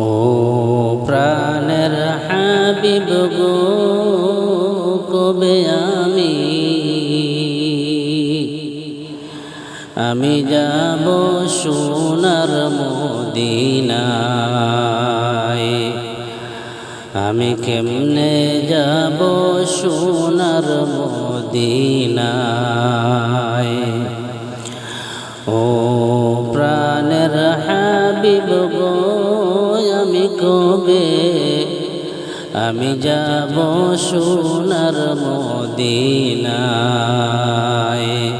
ও প্রাণের হাবিব গো, কবে আমি? আমি যাব সোনার মদিনায়। আমি কেমনে যাব সোনার মদিনায়? ও প্রাণের হাবিব গো কবে? আমি যাব সোনার মদিনায়।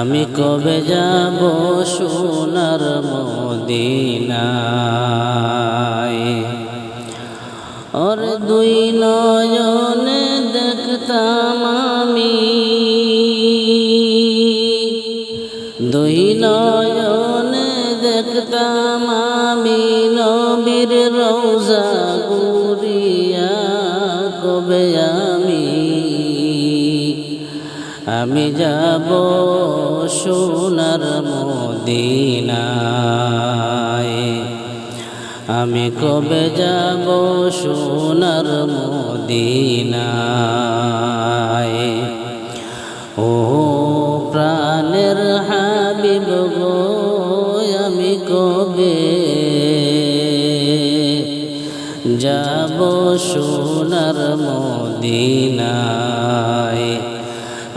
আমি কবে যাব সোনার মদিনায়? ওর দুই নয়নে রোজা কবে আমি? আমি যাব সোনার মদিনায়। আমি কবে যাব সোনার মদিনায়? যাব সোনার মদিনায়।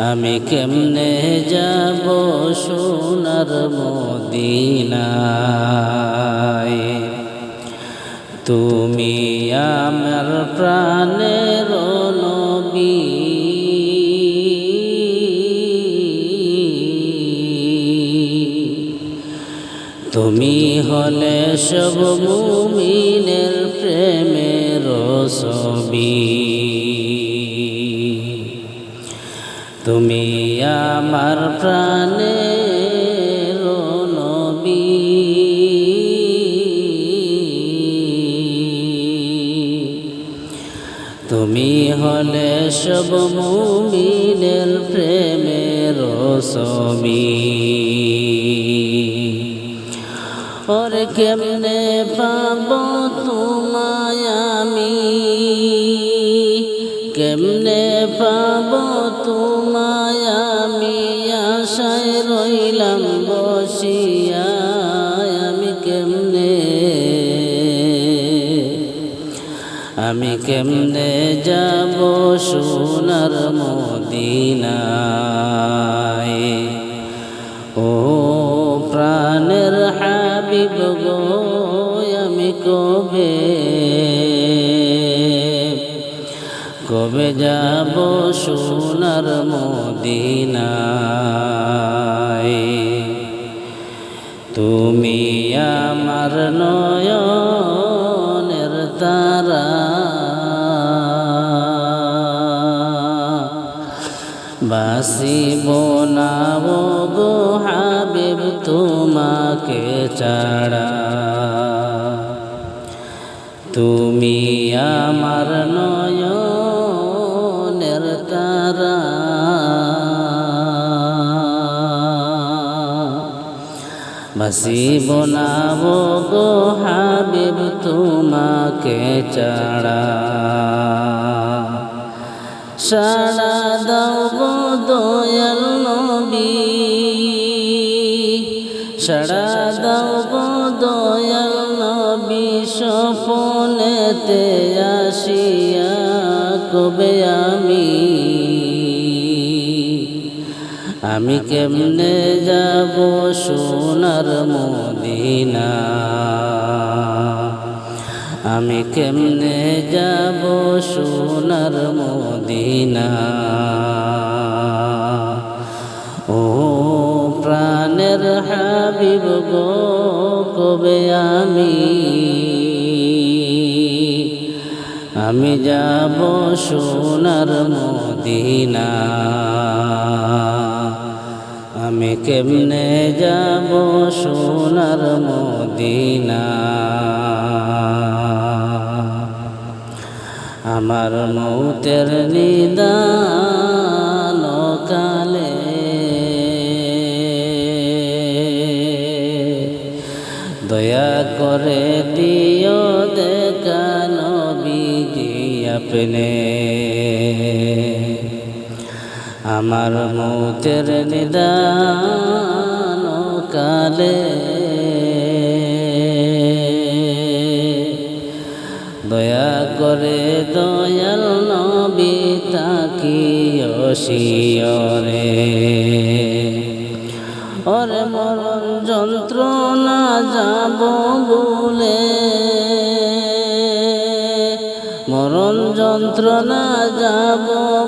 আমি কেমনে যাব সোনার মদিনায়? তুমি আমার প্রাণের নবী। তুমি হলে সব মুমিনের প্রেমের ছবি। তুমি আমার প্রাণের নবী। তুমি হলে সব মুমিনের প্রেমের ছবি। ওর কেমনে পাব তোমায় কেমনে পাব তোমায় আমি? আশায় রইলাম বসিয়া আমি কেমনে? আমি কেমনে যাব সোনার মদিনায়? ও প্রাণের হাবিব গো, আমি কবে কবে যাব সোনার মদিনায়? তুমি আমার নয়নের তারা। বাসিব না গো হাবিব, তোমাকে ছাড়া। তুমি আমার নয়নের বাসিব না গো হাবিব, তোমাকে ছাড়া। সারা দাও গো দয়াল নবী। সারা দাও গো দয়াল নবী, স্বপনেতে আসিয়া কবে আমি আমি কেমনে যাব সোনার মদিনা? আমি কেমনে যাব সোনার মদিনা? ও প্রাণের হাবিব গো, কবে আমি? আমি যাব সোনার মদিনা। আমি কেমনে যাব সোনার মদিনা? আমার মৌতের নিদান কালে। দয়া কর দিও দেখা নবীজি আপনি। আমার মৌতের নিদান কালে। দয়া করে দয়াল নবী তাকি শিয়রে। ওরে মরণ যন্ত্রণা যাব বলে মরণ যন্ত্রণা যাব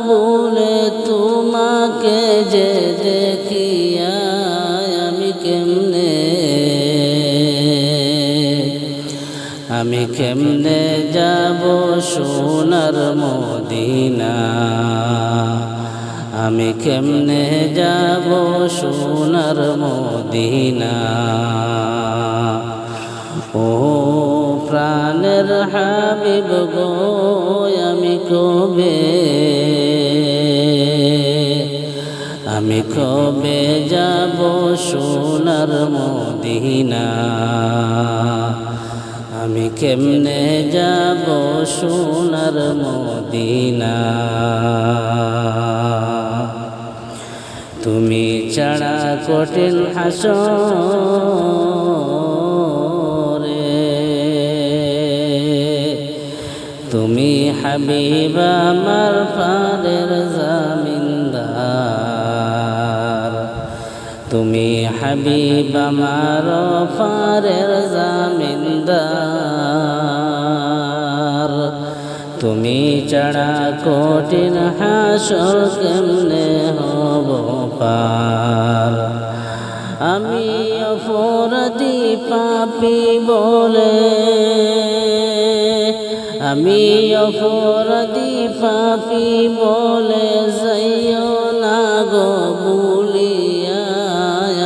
বলে তোমাকে যে দেখিয়া আমি কেমনে? আমি কেমনে যাব সোনার মদিনা? আমি কেমনে যাব সোনার মদিনা? হাবিব গো, আমি কবে আমি কবে যাব সোনার মদিনা? আমি কেমনে যাব সোনার মদিনা? তুমি ছাড়া কঠিন হাসরে হাবিব আমার পারের জামিনদার। তুমি হাবিব আমার পারের জামিনদার। তুমি চড়া কঠিন হাসর কেমনে হব পার? আমি অপরাধী পাপি বলে আমি অপরাধী পাপি বলে যাইও না গো বলিয়া,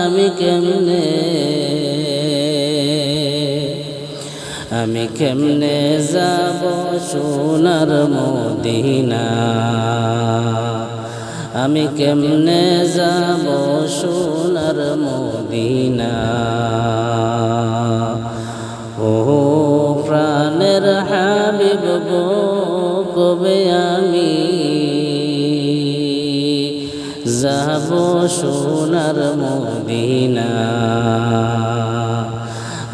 আমি কেমনে? আমি কেমনে যাব সোনার মদিনা? আমি কেমনে যাব সোনার মদিনা? ও প্রাণের কবে আমি যাব সোনার মদিনা।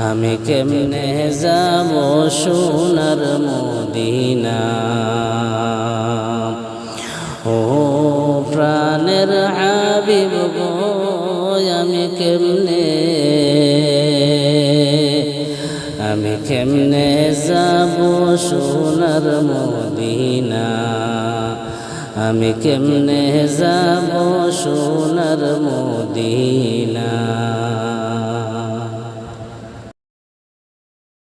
আমি কেমনে যাব সোনার মদিনা? ও প্রাণের হাবিব গো, আমি কেমনে কেমনে যাব সোনার মদিনা? আমি কেমনে যাব সোনার মদিনা?